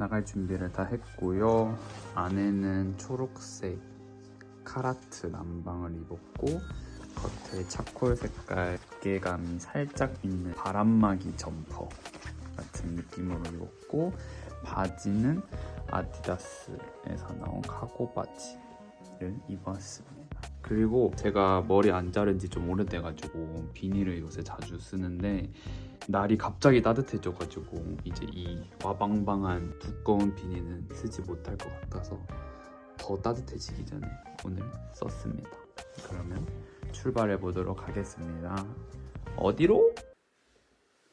나갈 준비를 다 했고요. 안에는 초록색 카라트 남방을 입었고 겉에 차콜 색깔 무게감이 살짝 있는 바람막이 점퍼 같은 느낌으로 입었고 바지는 아디다스에서 나온 카고 바지를 입었습니다. 그리고 제가 머리 안 자른 지 좀 오래돼가지고 비닐을 요새 자주 쓰는데 날이 갑자기 따뜻해져가지고 이제 이 와방방한 두꺼운 비닐은 쓰지 못할 것 같아서 더 따뜻해지기 전에 오늘 썼습니다. 그러면 출발해 보도록 하겠습니다. 어디로?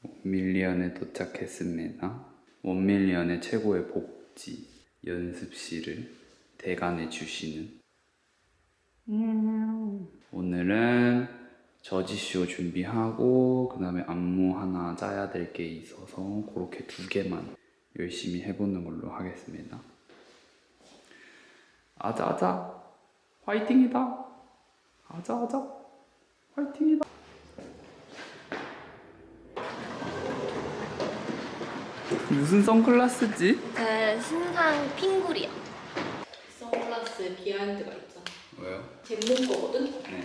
원밀리언에 도착했습니다. 원밀리언의 최고의 복지 연습실을 대관해 주시는 오늘은 저지쇼 준비하고 그 다음에 안무 하나 짜야 될 게 있어서 그렇게 두 개만 열심히 해보는 걸로 하겠습니다. 아자 아자 화이팅이다. 아자 아자 화이팅이다. 무슨 선글라스지? 제 신상 핑구리요. 선글라스에 비하인드가 있잖아. 왜요? 잼몬 거거든? 네.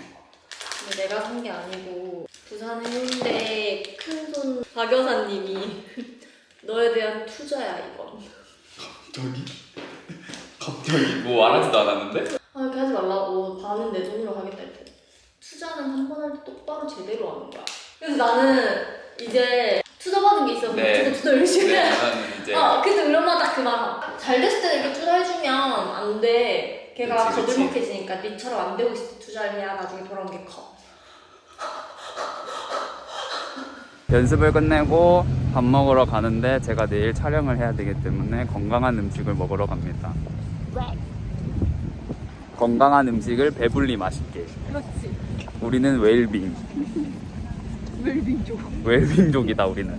근데 내가 산 게 아니고 부산 해운대 큰손 박 여사님이 너에 대한 투자야 이건. 갑자기? 갑자기 뭐 말하지도 않았는데? 아 이렇게 하지 말라고 반은 내 돈으로 하겠다 했대. 투자는 한 번 할 때 똑바로 제대로 하는 거야. 그래서 나는 이제 투자 받은 게 있어. 네. 투자 투자 열심히 해. 저는 이제 어, 그래서 의뢰마다 그만. 잘 됐을 때 이렇게 투자해주면 안 돼. 걔가 그치, 그치. 거들먹해지니까 니처럼 안 되고 있을 때 투자를 해야 나중에 돌아온 게 커. 연습을 끝내고 밥 먹으러 가는데 제가 내일 촬영을 해야 되기 때문에 건강한 음식을 먹으러 갑니다. 건강한 음식을 배불리 맛있게. 그렇지. 우리는 웰빙. 웰빙족. 웰빙족이다 우리는.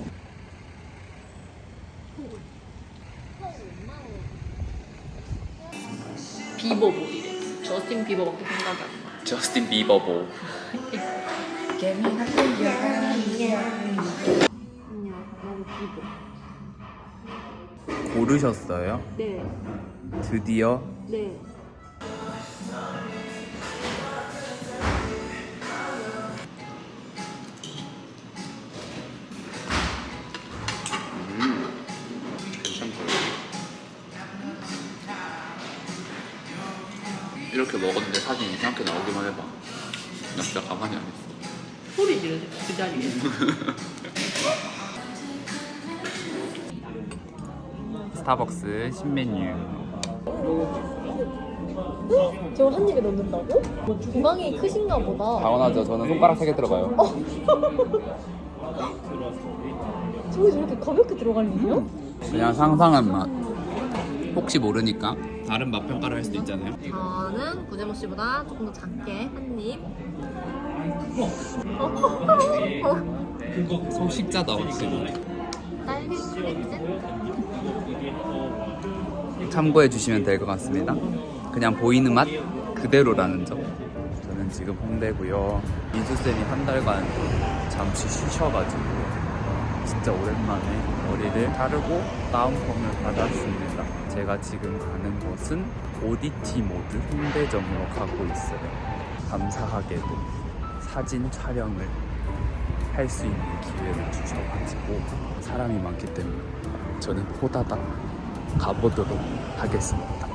비버볼이래. 저스틴 비버밖에 생각이 안 나. 저스틴 비버보. 고르셨어요? 네, 드디어 네. 이렇게 먹었는데 사진 이상하게 나오기만 해봐. 나 진짜 가만히 안 있어. 소리 지르지, 그 자리에. 스타벅스 신메뉴. 저거 한 입에 넣는다고? 뭐 구멍이 크신가 보다. 당연하죠. 저는 손가락 3개 들어가요. 저게 저렇게 가볍게 들어갈 일이야? 그냥 상상한 맛. 혹시 모르니까 다른 맛 평가를 할 수도 있잖아요. 저는 구제모 씨보다 조금 더 작게 한 입. 소식자다 확실히. 딸기 참고해 주시면 될 것 같습니다. 그냥 보이는 맛 그대로라는 점. 저는 지금 홍대고요. 이주 쌤이 한 달간 잠시 쉬셔가지고 진짜 오랜만에 머리를 자르고 다운펌을 받았습니다. 제가 지금 가는 곳은 오디티 모드 홍대점으로 가고 있어요. 감사하게도 사진 촬영을 할 수 있는 기회를 주셔가지고 사람이 많기 때문에 저는 호다닥 가보도록 하겠습니다.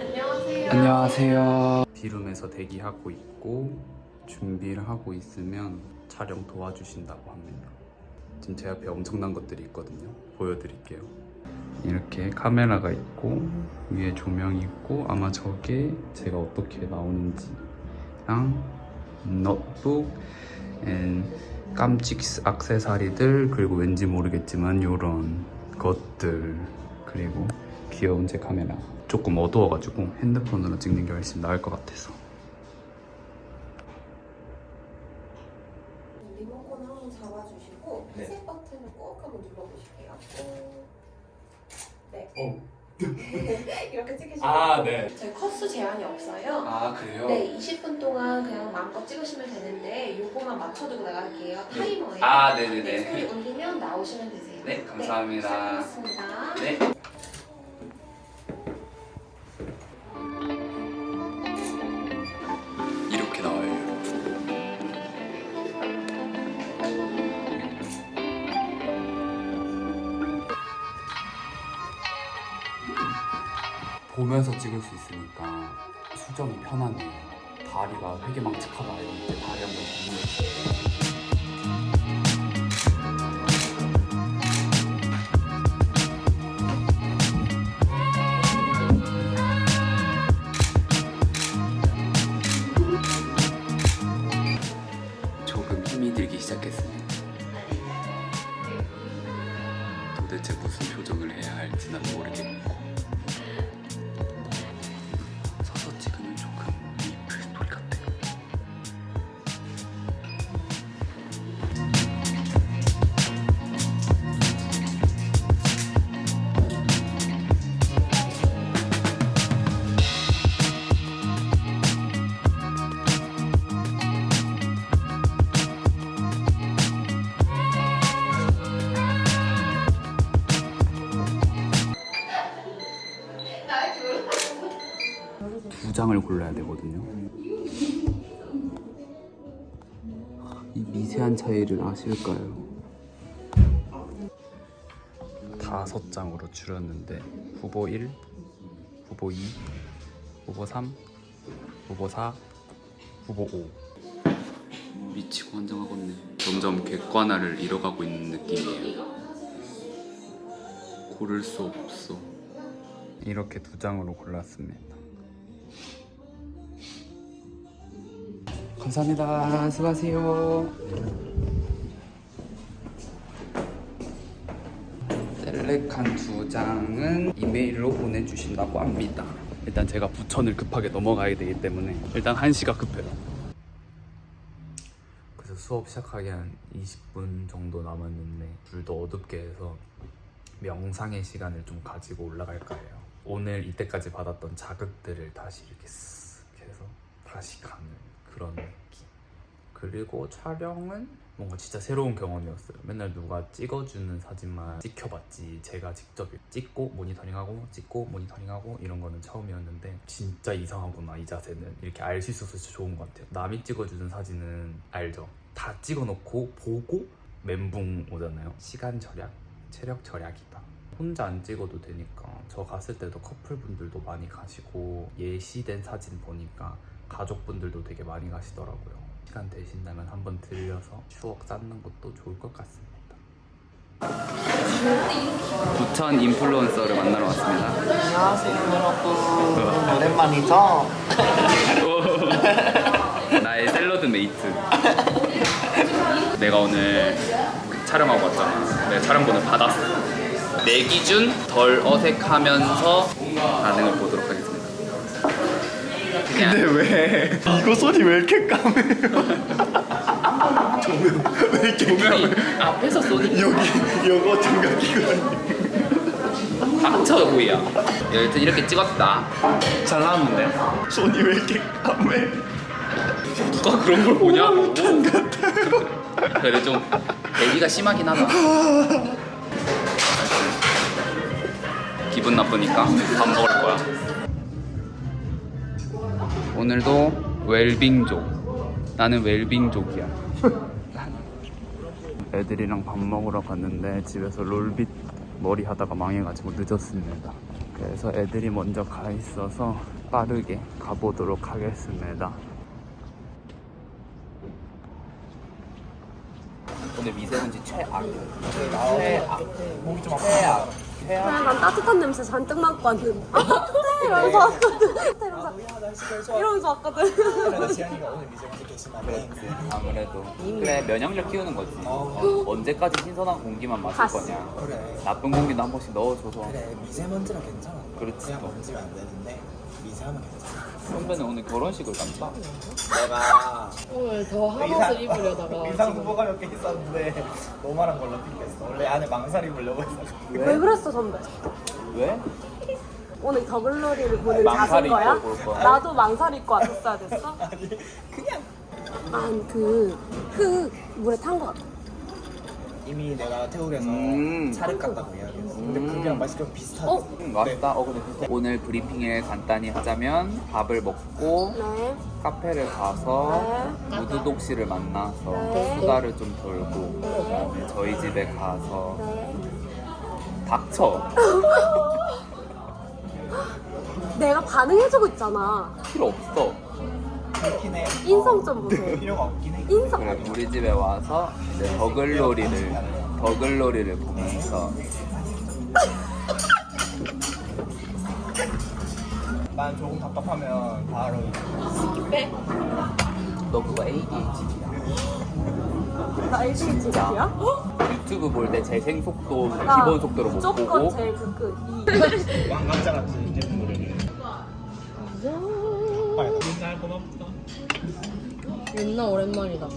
안녕하세요. 안녕하세요. 비룸에서 대기하고 있고 준비를 하고 있으면 촬영 도와주신다고 합니다. 지금 제 앞에 엄청난 것들이 있거든요. 보여드릴게요. 이렇게 카메라가 있고 위에 조명이 있고 아마 저게 제가 어떻게 나오는지랑 노트북 앤 깜찍 악세사리들 그리고 왠지 모르겠지만 이런 것들 그리고 귀여운 제 카메라 조금 어두워가지고 핸드폰으로 찍는 게 훨씬 나을 것 같아서 리모컨을 한번 네. 꼭 한번 눌러보실게요. 꾹. 네. 어, 이렇게 찍으시면 아, 네. 저희 컷수 제한이 없어요. 아 그래요? 네, 20분 동안 그냥 마음껏 찍으시면 되는데 요거만 맞춰두고 나갈게요. 타이머에. 아 네, 네네 네. 소리 울리면 나오시면 되세요. 네, 감사합니다. 시작하겠습니다. 네. 보면서 찍을 수 있으니까 수정이 편하네요. 다리가 회개망측하다 이럴 때 다리 한번 들기 시작했습니다. 도대체 무슨 표정을 해야 할지 난 모르겠고 장을 골라야 되거든요. 이 미세한 차이를 아실까요? 다섯 장으로 줄였는데 후보 1, 후보 2, 후보 3, 후보 4, 후보 5. 미치고 환장하겠네. 점점 객관화를 잃어가고 있는 느낌이에요. 고를 수 없어. 이렇게 두 장으로 골랐습니다. 감사합니다. 수고하세요. 셀렉한 두 장은 이메일로 보내주신다고 합니다. 일단 제가 부천을 급하게 넘어가야 되기 때문에 일단 한시가 급해요. 그래서 수업 시작하기 한 20분 정도 남았는데 불도 어둡게 해서 명상의 시간을 좀 가지고 올라갈까 해요. 오늘 이때까지 받았던 자극들을 다시 이렇게 쓱 해서 다시 가는 그런 느낌. 그리고 촬영은 뭔가 진짜 새로운 경험이었어요. 맨날 누가 찍어주는 사진만 찍혀봤지. 제가 직접 찍고 모니터링하고 찍고 모니터링하고 이런 거는 처음이었는데 진짜 이상하구나 이 자세는 이렇게 알 수 있어서 진짜 좋은 것 같아요. 남이 찍어주는 사진은 알죠. 다 찍어놓고 보고 멘붕 오잖아요. 시간 절약, 체력 절약이다. 혼자 안 찍어도 되니까 저 갔을 때도 커플분들도 많이 가시고 예시된 사진 보니까 가족분들도 되게 많이 가시더라고요. 시간 되신다면 한번 들려서 추억 쌓는 것도 좋을 것 같습니다. 부천 인플루언서를 만나러 왔습니다. 안녕하세요 여러분 오랜만이죠? 나의 샐러드 메이트. 내가 오늘 촬영하고 왔잖아. 내가 촬영본을 받았어. 내 기준 덜 어색하면서 반응을 보도록 하겠습니다. 근데 왜 이거 소리 왜 이렇게 까매요? 조명 왜 이렇게 까매? 앞에서 쏘니 여기 요거 장갑 끼고 다니 닥쳐 호이야. 여튼 이렇게 찍었다. 잘 나왔는데? 손이 왜 이렇게 까매? 누가 그런 걸 보냐고. 그래 좀 대기가 심하긴 하다. 기분 나쁘니까 밥 먹을 거야. 오늘도 웰빙족. 나는 웰빙족이야. 애들이랑 밥 먹으러 갔는데 집에서 롤빗 머리 하다가 망해가지고 늦었습니다. 그래서 애들이 먼저 가 있어서 빠르게 가보도록 하겠습니다. 오늘 미세먼지 최악. 최악. 목이 좀 아파. 최악. 약간 따뜻한 냄새 잔뜩 맡고 왔는데 이러면서 왔거든 이러면서 왔거든 오늘 아무래도 그래 면역력 키우는 거지. 어, 언제까지 신선한 공기만 마실 봤어. 거냐. 그래 나쁜 공기도 한 번씩 넣어줘서. 그래 미세먼지는 괜찮아 그렇지. 그냥 먼지면 안 되는데 미세하면 괜찮아 선배는 오늘 결혼식을 간다. 내가 오늘 더 하옷을 입으려다가 의상 후보가 몇 개 있었는데 노말한 걸로 픽했어 원래 안에 망살 입으려고 했어 왜 그랬어 선배 왜? 오늘 더글로리를 보는 망사리 자세인 거야? 입고 볼 거야? 나도 망사리 입고 왔었어야 됐어? 아니 그냥 난그 그 물에 탄 거 같아 이미 내가 태국에서 음. 차를 깠다고 이야기했어. 근데 그게 맛있게 비슷하다. 어? 음, 맛있다. 어, 근데 비슷해. 오늘 브리핑을 간단히 하자면 밥을 먹고 네 카페를 가서 네. 우두독 씨를 만나서 네. 수다를 좀 돌고 그다음에 저희 집에 가서 네. 닥쳐 내가 반응해주고 있잖아. 필요 없어. 그렇긴 해. 인성 좀 보세요. 필요가 없긴 해. 인성. 그래 우리 집에 와서 이제 더글로리를 더글로리를 보면서. 난 조금 답답하면 바로 이제 너 그거 ADHD야. 나 HG야? 유튜브 볼 때 재생 속도 기본 속도로 못 무조건 보고? 제일 그끝 왕감자 같은 제 옛날 오랜만이다.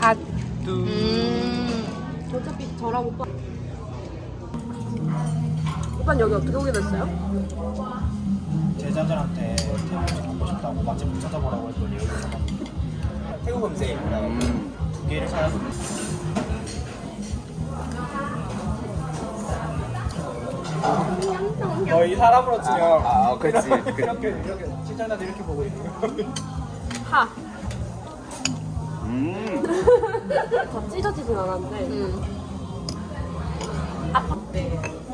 핫뚜 음. 어차피 저랑 오빠 오빠는 여기 어떻게 오게 됐어요? 제자들한테 태국 음식 먹고 싶다고 맛집 찾아보라고 했더니 여기서 막 태국 음식이라고 음. 두 개를 사서 너이 사람으로 치면 아, 그치, 이렇게 그치. 이렇게 이렇게 시청자들 이렇게 보고 있는 거. 하! 음. 다 찢어지진 않았는데 음. 아파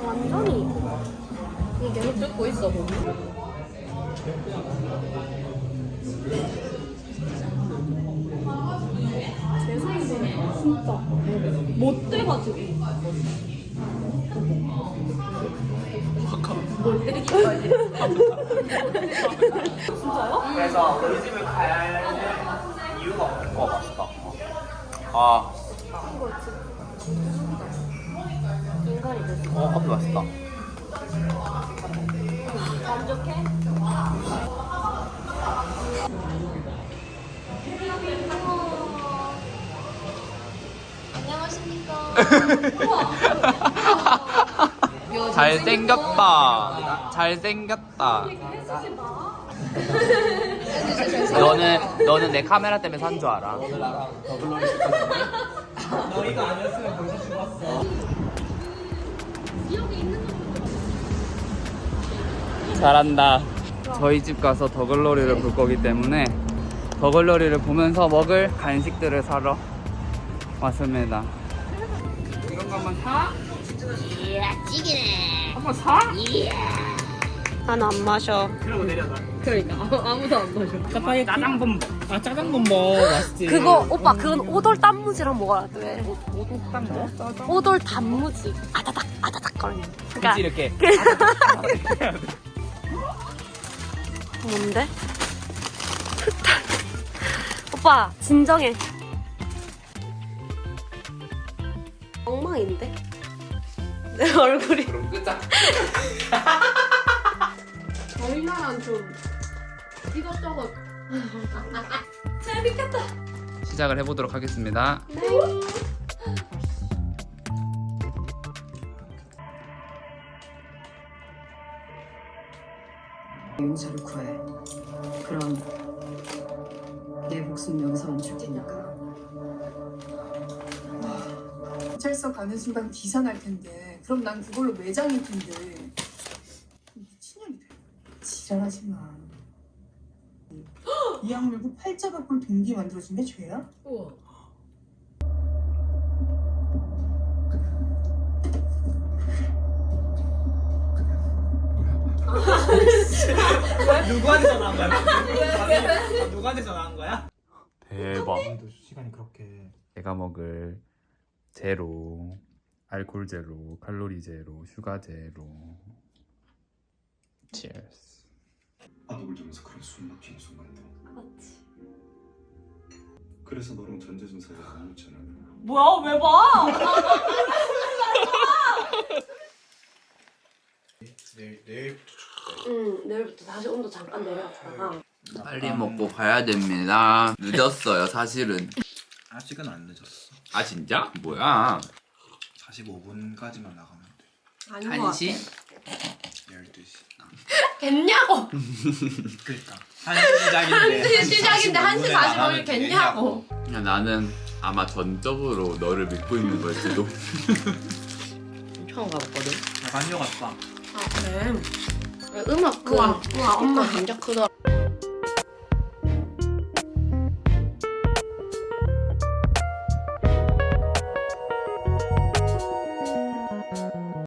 완전히 계속 듣고 있어, 거기. 진짜 못 돼가지고 그래서 우리 집을 가야 할 이유가 없는 어 맛있다. 아. 어, 커피 맛있다. 만족해? 잘생겼다. 잘생겼다. 너는 너는 내 카메라 때문에 산 줄 알아? 너희가 아니었으면 벌써 죽었어. 잘한다. 저희 집 가서 더글로리를 볼 거기 때문에 더글로리를 보면서 먹을 간식들을 사러 왔습니다 이런 거 한번 사? 이야 찌기네 한번 사? 나는 안 마셔 그러고 내려놔. 그러니까 아- 아무도 안 마셔. 짜장본 아 짜장본뭐 맛있지. 그거 오빠 그건 오돌 단무지랑 먹어야 돼 오독당 뭐? 짜장? 오돌 단무지 아다닥 아다닥 거리는 그러니까 그치 이렇게 뭔데? 오빠 진정해 엉망인데? 내 얼굴이 그럼 끄자 저희 나랑 좀 이것저것. 재밌겠다 시작을 해보도록 하겠습니다 용서를 구해. 가는 순간 기사 날 텐데 그럼 난 그걸로 매장일 텐데 미친년이 돼 지랄하지 마 이양 물고 팔자 바꿀 동기 만들어준 게 죄야? 우와. 누구한테 전화한 거야? 아, 누구한테 전화한 거야? 대박 시간이 그렇게 제가 먹을 제로 알코올 제로 칼로리 제로 슈가 제로. 치얼스 아독을 주면서 그런 숨 막히는 순간도 그렇지. 그래서 너랑 전재준 사이가 너무 좋잖아. 뭐야 왜 봐? 내일 내일 응 내일부터 다시 온도 잠깐 내려갔다가. 빨리 먹고 가야 됩니다. 늦었어요 사실은. 아직은 안 늦었어. 아 진짜? 뭐야 45분까지만 나가면 돼. 아닌 것 같아 1시? 12시 겠냐고! 그니까 1시 시작인데 1시 시작인데 1시 45일 겠냐고! 그냥 나는 아마 전적으로 너를 믿고 있는 걸지도 처음 가봤거든. 약간 휴 같다 아 그래? 음악 그 우와 우와 엄마 진짜 크다.